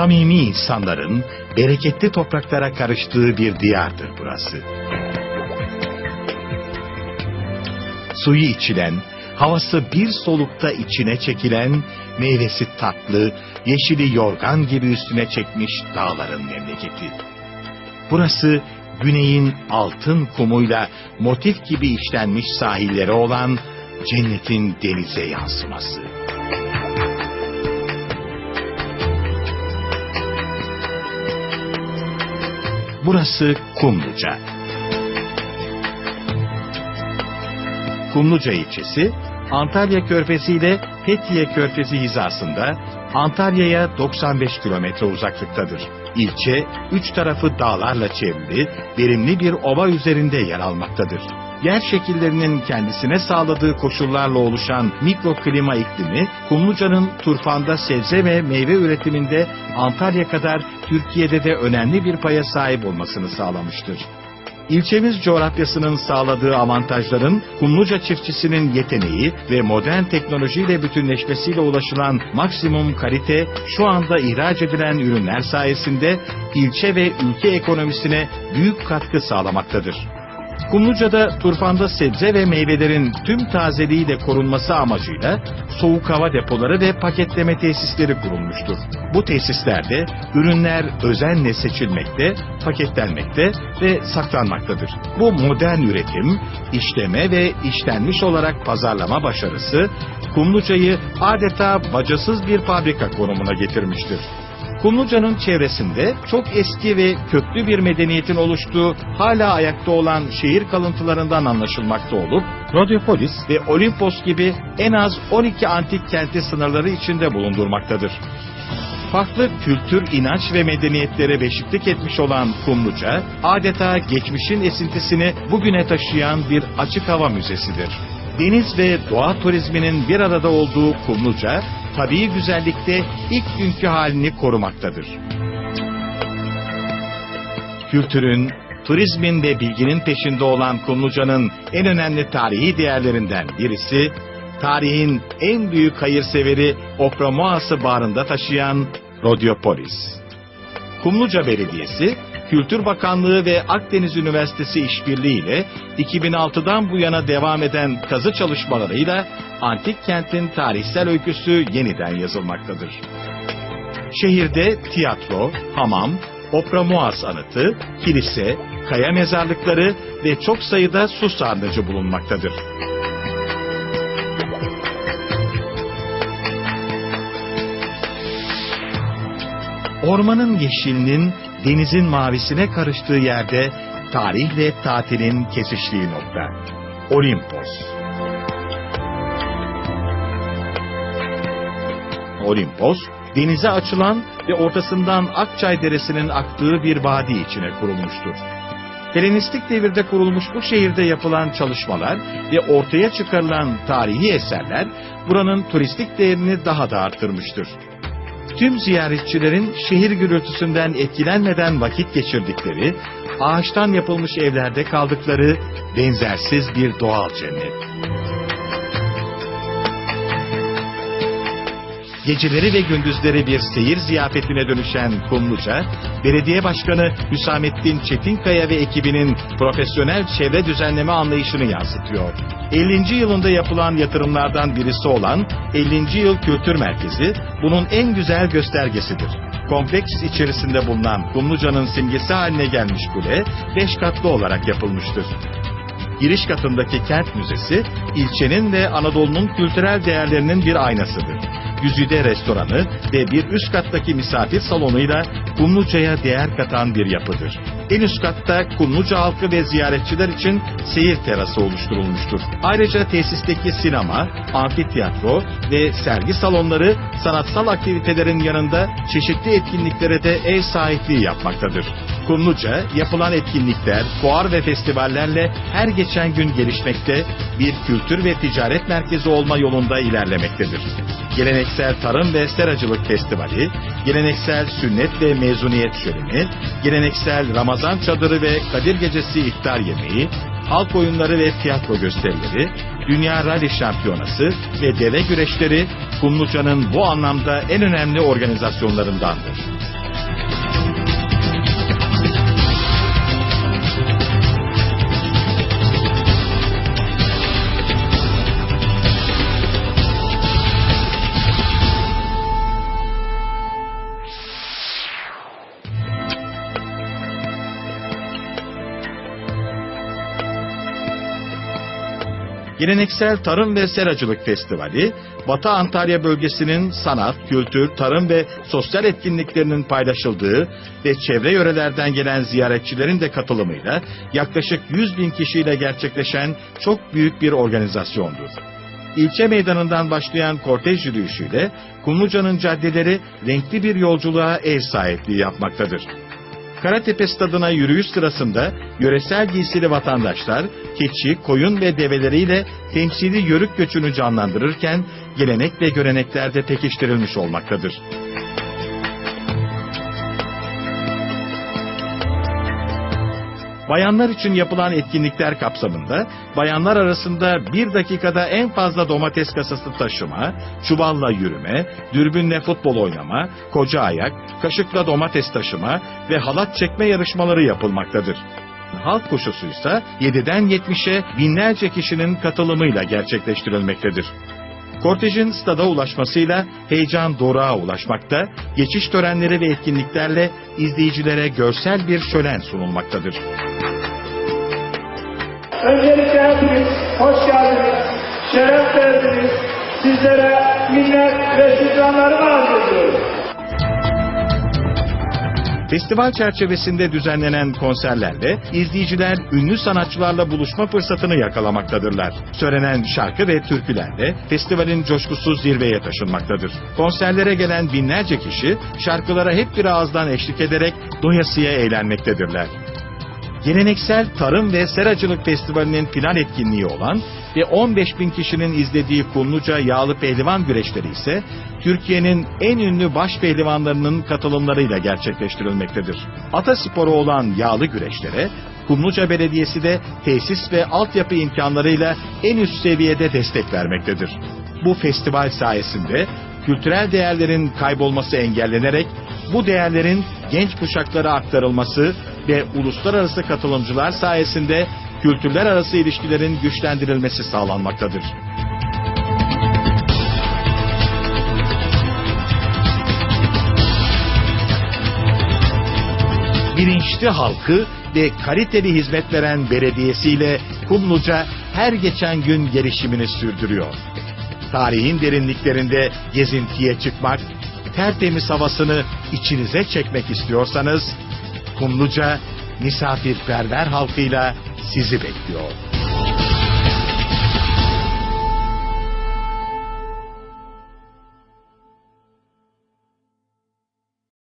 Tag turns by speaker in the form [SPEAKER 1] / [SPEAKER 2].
[SPEAKER 1] Samimi insanların bereketli topraklara karıştığı bir diyardır burası. Suyu içilen, havası bir solukta içine çekilen, meyvesi tatlı, yeşili yorgan gibi üstüne çekmiş dağların memleketi. Burası güneyin altın kumuyla motif gibi işlenmiş sahilleri olan cennetin denize yansıması. Burası Kumluca. Kumluca ilçesi, Antalya Körfezi ile Fethiye Körfezi hizasında Antalya'ya 95 kilometre uzaklıktadır. İlçe, üç tarafı dağlarla çevrili, verimli bir ova üzerinde yer almaktadır. Yer şekillerinin kendisine sağladığı koşullarla oluşan mikroklima iklimi, Kumluca'nın turfanda sebze ve meyve üretiminde Antalya kadar Türkiye'de de önemli bir paya sahip olmasını sağlamıştır. İlçemiz coğrafyasının sağladığı avantajların Kumluca çiftçisinin yeteneği ve modern teknolojiyle bütünleşmesiyle ulaşılan maksimum kalite şu anda ihraç edilen ürünler sayesinde ilçe ve ülke ekonomisine büyük katkı sağlamaktadır. Kumluca'da turfanda sebze ve meyvelerin tüm tazeliğiyle korunması amacıyla soğuk hava depoları ve paketleme tesisleri kurulmuştur. Bu tesislerde ürünler özenle seçilmekte, paketlenmekte ve saklanmaktadır. Bu modern üretim, işleme ve işlenmiş olarak pazarlama başarısı Kumluca'yı adeta bacasız bir fabrika konumuna getirmiştir. Kumluca'nın çevresinde çok eski ve köklü bir medeniyetin oluştuğu hala ayakta olan şehir kalıntılarından anlaşılmakta olup Rodiopolis ve Olimpos gibi en az 12 antik kenti sınırları içinde bulundurmaktadır. Farklı kültür, inanç ve medeniyetlere beşiklik etmiş olan Kumluca, adeta geçmişin esintisini bugüne taşıyan bir açık hava müzesidir. Deniz ve doğa turizminin bir arada olduğu Kumluca, tabii güzellikte ilk günkü halini korumaktadır. Kültürün, turizmin ve bilginin peşinde olan Kumluca'nın en önemli tarihi değerlerinden birisi, tarihin en büyük hayırseveri Opera Moası bağrında taşıyan Rodiopolis. Kumluca Belediyesi, Kültür Bakanlığı ve Akdeniz Üniversitesi işbirliğiyle 2006'dan bu yana devam eden kazı çalışmalarıyla antik kentin tarihsel öyküsü yeniden yazılmaktadır. Şehirde tiyatro, hamam, opera muaz anıtı, kilise, kaya mezarlıkları ve çok sayıda su sarnıcı bulunmaktadır. Ormanın yeşilinin denizin mavisine karıştığı yerde tarihle tatilin kesiştiği nokta. Olimpos. Olimpos, denize açılan ve ortasından Akçay Deresi'nin aktığı bir vadi içine kurulmuştur. Helenistik devirde kurulmuş bu şehirde yapılan çalışmalar ve ortaya çıkarılan tarihi eserler buranın turistik değerini daha da artırmıştır. Tüm ziyaretçilerin şehir gürültüsünden etkilenmeden vakit geçirdikleri, ağaçtan yapılmış evlerde kaldıkları benzersiz bir doğal cennet. Geceleri ve gündüzleri bir seyir ziyafetine dönüşen Kumluca, belediye başkanı Hüsamettin Çetinkaya ve ekibinin profesyonel çevre düzenleme anlayışını yansıtıyor. 50. yılında yapılan yatırımlardan birisi olan 50. Yıl Kültür Merkezi bunun en güzel göstergesidir. Kompleks içerisinde bulunan Kumluca'nın simgesi haline gelmiş kule 5 katlı olarak yapılmıştır. Giriş katındaki kent müzesi, ilçenin ve Anadolu'nun kültürel değerlerinin bir aynasıdır. Güzide restoranı ve bir üst kattaki misafir salonuyla Kumluca'ya değer katan bir yapıdır. En üst katta Kumluca halkı ve ziyaretçiler için seyir terası oluşturulmuştur. Ayrıca tesisteki sinema, amfiteyatro ve sergi salonları sanatsal aktivitelerin yanında çeşitli etkinliklere de ev sahipliği yapmaktadır. Kumluca yapılan etkinlikler, fuar ve festivallerle her geçen gün gelişmekte, bir kültür ve ticaret merkezi olma yolunda ilerlemektedir. Geleneksel Tarım ve Seracılık Festivali, geleneksel sünnet ve mezuniyet şöleni, geleneksel Ramazan çadırı ve Kadir Gecesi iftar yemeği, halk oyunları ve tiyatro gösterileri, Dünya Rally Şampiyonası ve deve güreşleri Kumluca'nın bu anlamda en önemli organizasyonlarındandır. Geleneksel Tarım ve Seracılık Festivali, Batı Antalya bölgesinin sanat, kültür, tarım ve sosyal etkinliklerinin paylaşıldığı ve çevre yörelerden gelen ziyaretçilerin de katılımıyla yaklaşık 100 bin kişiyle gerçekleşen çok büyük bir organizasyondur. İlçe meydanından başlayan kortej yürüyüşüyle Kumluca'nın caddeleri renkli bir yolculuğa ev sahipliği yapmaktadır. Karatepe stadına yürüyüş sırasında yöresel giysili vatandaşlar keçi, koyun ve develeriyle temsili yörük göçünü canlandırırken gelenek ve görenekler de pekiştirilmiş olmaktadır. Bayanlar için yapılan etkinlikler kapsamında bayanlar arasında bir dakikada en fazla domates kasası taşıma, çuvalla yürüme, dürbünle futbol oynama, koca ayak, kaşıkla domates taşıma ve halat çekme yarışmaları yapılmaktadır. Halk koşusuysa 7'den 70'e binlerce kişinin katılımıyla gerçekleştirilmektedir. Kortejin stada ulaşmasıyla heyecan doruğa ulaşmakta, geçiş törenleri ve etkinliklerle izleyicilere görsel bir şölen sunulmaktadır.
[SPEAKER 2] Öncelikle hepiniz hoş geldiniz, şeref verdiniz. Sizlere minnet ve şükranlarımı arz ediyorum.
[SPEAKER 1] Festival çerçevesinde düzenlenen konserlerle izleyiciler ünlü sanatçılarla buluşma fırsatını yakalamaktadırlar. Söylenen şarkı ve türkülerle festivalin coşkusu zirveye taşınmaktadır. Konserlere gelen binlerce kişi şarkılara hep bir ağızdan eşlik ederek doyasıya eğlenmektedirler. Geleneksel Tarım ve Seracılık Festivali'nin final etkinliği olan ve 15 bin kişinin izlediği Kumluca Yağlı Pehlivan Güreşleri ise Türkiye'nin en ünlü baş pehlivanlarının katılımlarıyla gerçekleştirilmektedir. Atasporu olan yağlı güreşlere Kumluca Belediyesi de tesis ve altyapı imkanlarıyla en üst seviyede destek vermektedir. Bu festival sayesinde kültürel değerlerin kaybolması engellenerek bu değerlerin genç kuşaklara aktarılması ve uluslararası katılımcılar sayesinde kültürler arası ilişkilerin güçlendirilmesi sağlanmaktadır. Bilinçli halkı ve kaliteli hizmet veren belediyesiyle Kumluca her geçen gün gelişimini sürdürüyor. Tarihin derinliklerinde gezintiye çıkmak, tertemiz havasını içinize çekmek istiyorsanız Kumluca misafirperver halkıyla sizi bekliyor.